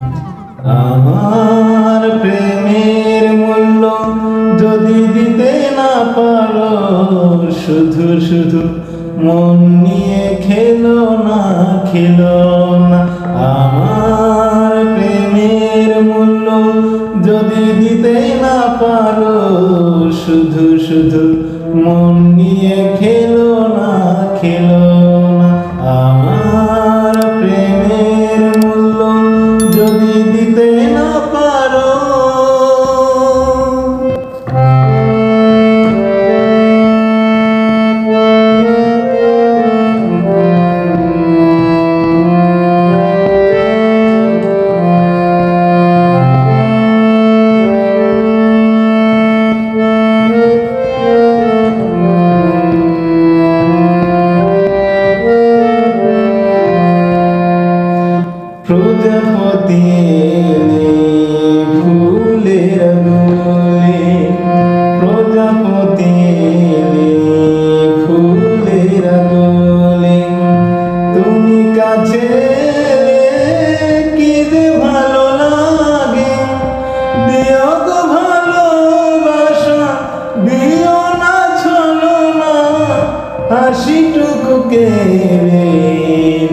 আমার প্রেমের মূল্য যদি দিতে না পারো, শুধু শুধু মন নিয়ে খেলো না খেলো না। আমার প্রেমের মূল্য যদি দিতে না পারো, শুধু শুধু মন নিয়ে খেলো প্রজাপতি ফুলের দোলে প্রজাপতি তুমি কাছে কি ভালো লাগে। ভালোবাসা না না হাসিটুকু কেড়ে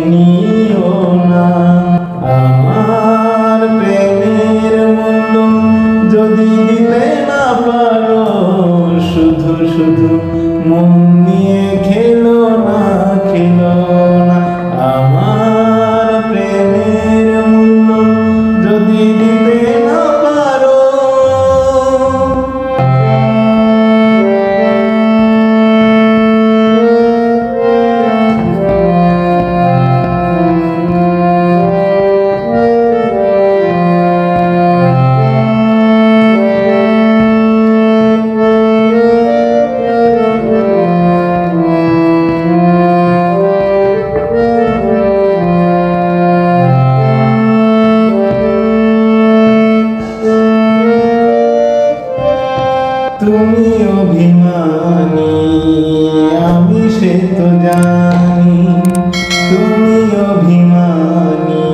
নিও দিতে তুমি অভিমানী, আমি সে তো জানি। তুমি অভিমানী,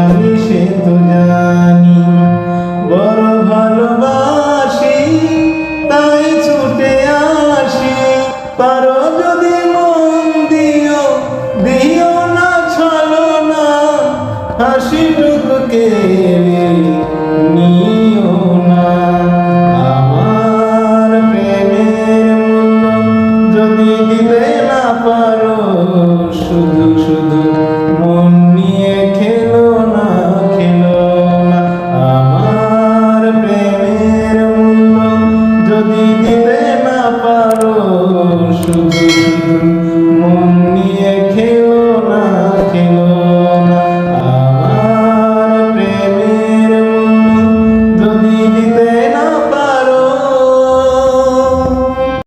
আমি সে তো জানি। বড় ভালোবাসি, তাই ছুটে আসি। পারো যদি মন দিও দিও না, ছলো না। হাসিটুকুকে